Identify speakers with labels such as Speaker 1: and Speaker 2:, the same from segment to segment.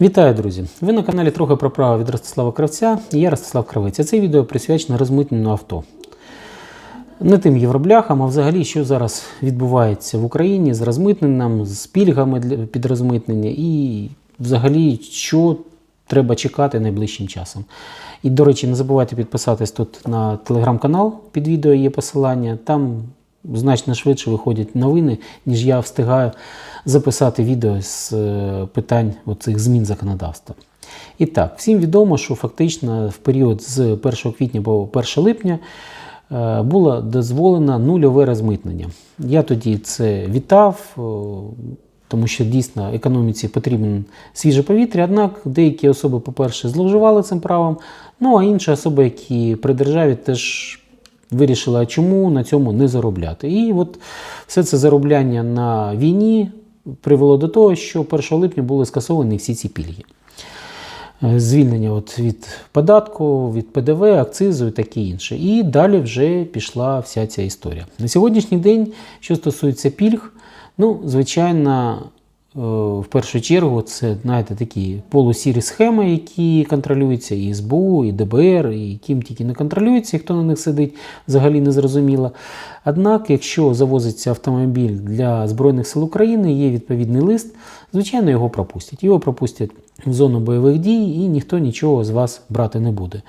Speaker 1: Вітаю, друзі! Ви на каналі трохи про право від Ростислава Кравця і я Ростислав Кравець. Це відео присвячено розмитненню авто. Не тим євробляхам, а взагалі, що зараз відбувається в Україні з розмитненням, з пільгами під розмитнення і взагалі, що треба чекати найближчим часом. І, до речі, не забувайте підписатись тут на телеграм-канал, під відео є посилання. Там значно швидше виходять новини, ніж я встигаю записати відео з е, питань оцих змін законодавства. І так, всім відомо, що фактично в період з 1 квітня по 1 липня е, було дозволено нульове розмитнення. Я тоді це вітав, тому що дійсно економіці потрібен свіже повітря. Однак деякі особи, по-перше, зловживали цим правом, ну а інші особи, які при державі теж вирішили, а чому на цьому не заробляти. І от все це заробляння на війні привело до того, що 1 липня були скасовані всі ці пільги. Е, Звільнення от від податку, від ПДВ, акцизу і таке інше. І далі вже пішла вся ця історія. На сьогоднішній день, що стосується пільг, ну, звичайно, в першу чергу це знаєте, такі полусірі схеми, які контролюються і СБУ, і ДБР, і ким тільки не контролюються, і хто на них сидить, взагалі не зрозуміло. Однак, якщо завозиться автомобіль для Збройних сил України, є відповідний лист, звичайно, його пропустять. Його пропустять в зону бойових дій, і ніхто нічого з вас брати не буде.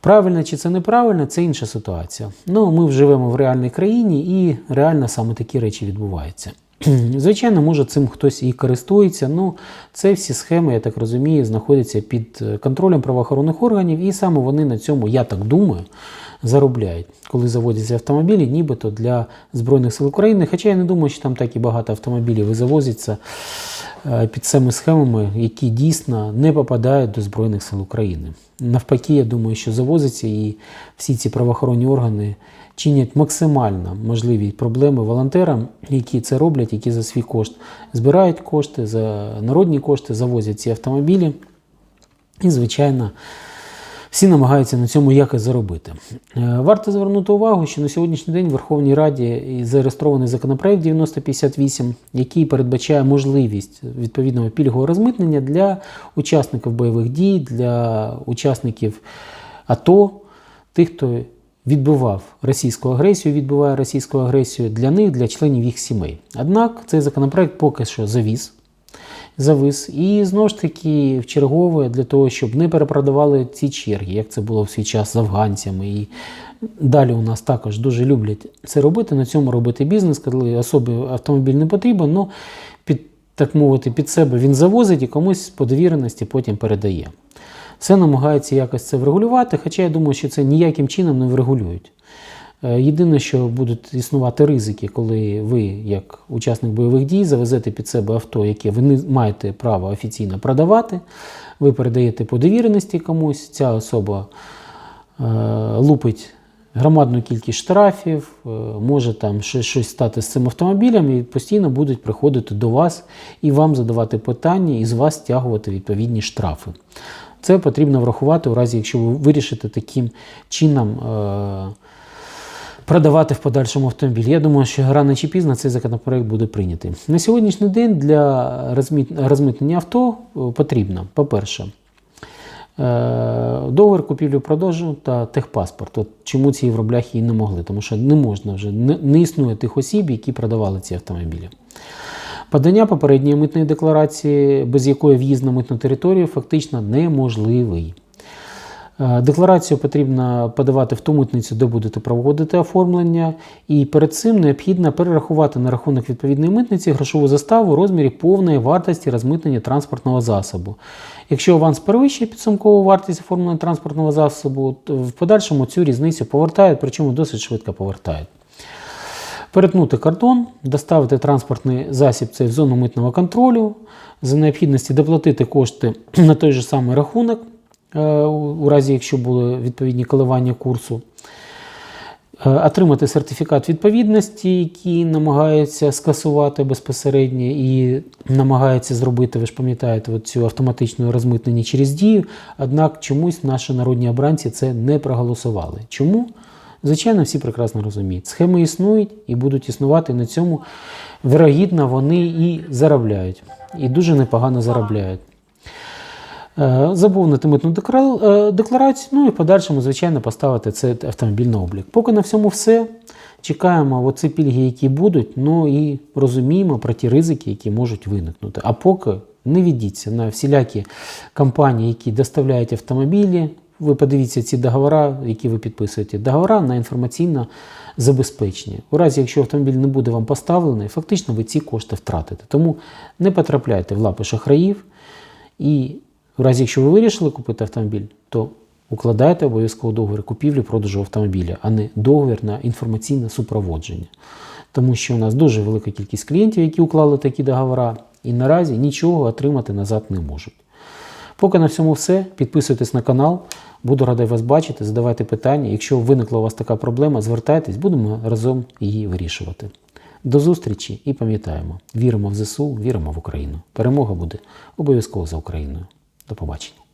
Speaker 1: Правильно чи це неправильно, це інша ситуація. Ну, ми живемо в реальній країні, і реально саме такі речі відбуваються. Звичайно, може цим хтось і користується. Ну, це всі схеми, я так розумію, знаходяться під е, контролем правоохоронних органів, і саме вони на цьому, я так думаю, заробляють, коли заводяться автомобілі, нібито для Збройних сил України. Хоча я не думаю, що там так і багато автомобілів і завозиться е, під цими схемами, які дійсно не попадають до Збройних сил України. Навпаки, я думаю, що завозиться і всі ці правоохоронні органи чинять максимально можливі проблеми волонтерам, які це роблять, які за свій кошт збирають кошти, за народні кошти завозять ці автомобілі. І, звичайно, всі намагаються на цьому якось заробити. Е, Варто звернути увагу, що на сьогоднішній день в Верховній Раді зареєстрований законопроект 9058, який передбачає можливість відповідного пільгового розмитнення для учасників бойових дій, для учасників АТО, тих, хто відбивав російську агресію, відбиває російську агресію для них, для членів їх сімей. Однак цей законопроект поки що завіз завис. І знову ж таки в чергове для того, щоб не перепродавали ці черги, як це було в свій час з афганцями. І далі у нас також дуже люблять це робити, на цьому робити бізнес, коли особі автомобіль не потрібен, ну під так мовити, під себе він завозить і комусь по довіреності потім передає. Все намагається якось це врегулювати, хоча я думаю, що це ніяким чином не врегулюють. Е, Єдине, що будуть існувати ризики, коли ви, як учасник бойових дій, завезете під себе авто, яке ви не маєте права офіційно продавати, ви передаєте по довіреності комусь, ця особа е, лупить громадну кількість штрафів, е, може там щось, стати з цим автомобілем і постійно будуть приходити до вас і вам задавати питання, і з вас стягувати відповідні штрафи. Це потрібно врахувати у разі, якщо ви вирішите таким чином. Е, продавати в подальшому автомобіль. Я думаю, що рано чи пізно цей законопроект буде прийнятий. На сьогоднішній день для розмитнення авто е, потрібно, по-перше, е, договір купівлі-продажу та техпаспорт. От чому ці євробляхи і не могли? Тому що не можна вже, не існує тих осіб, які продавали ці автомобілі. Подання попередньої митної декларації, без якої в'їзд на митну територію фактично неможливий. Е, Декларацію потрібно подавати в ту митницю, де будете проводити оформлення, і перед цим необхідно перерахувати на рахунок відповідної митниці грошову заставу у розмірі повної вартості розмитнення транспортного засобу. Якщо аванс перевищує підсумкову вартість оформлення транспортного засобу, то в подальшому цю різницю повертають, причому досить швидко повертають. Перетнути кордон, доставити транспортний засіб цей в зону митного контролю, за необхідності доплатити кошти на той же самий рахунок, у разі якщо були відповідні коливання курсу, Е, отримати сертифікат відповідності, який намагаються скасувати безпосередньо і намагаються зробити, ви ж пам'ятаєте, цю автоматичну розмитнення через дію. Однак чомусь наші народні обранці це не проголосували. Чому? Звичайно, всі прекрасно розуміють. Схеми існують і будуть існувати на цьому. Вирогідно, вони і заробляють. І дуже непогано заробляють. Е, Заповнити митну е, декларацію, ну і в подальшому, звичайно, поставити цей автомобіль на облік. Поки на всьому все. Чекаємо оці пільги, які будуть, ну і розуміємо про ті ризики, які можуть виникнути. А поки не ведіться на всілякі компанії, які доставляють автомобілі. Ви подивіться ці договори, які ви підписуєте. Договора на інформаційне забезпечення. У разі, якщо автомобіль не буде вам поставлений, фактично ви ці кошти втратите. Тому не потрапляйте в лапи шахраїв. І в разі, якщо ви вирішили купити автомобіль, то укладайте обов'язково договір купівлі-продажу автомобіля, а не договір на інформаційне супроводження. Тому що у нас дуже велика кількість клієнтів, які уклали такі договори, і наразі нічого отримати назад не можуть. Поки на всьому все. Підписуйтесь на канал. Буду радий вас бачити, задавайте питання. Якщо виникла у вас така проблема, звертайтесь, будемо разом її вирішувати. До зустрічі і пам'ятаємо: віримо в ЗСУ, віримо в Україну. Перемога буде обов'язково за Україною. До побачення.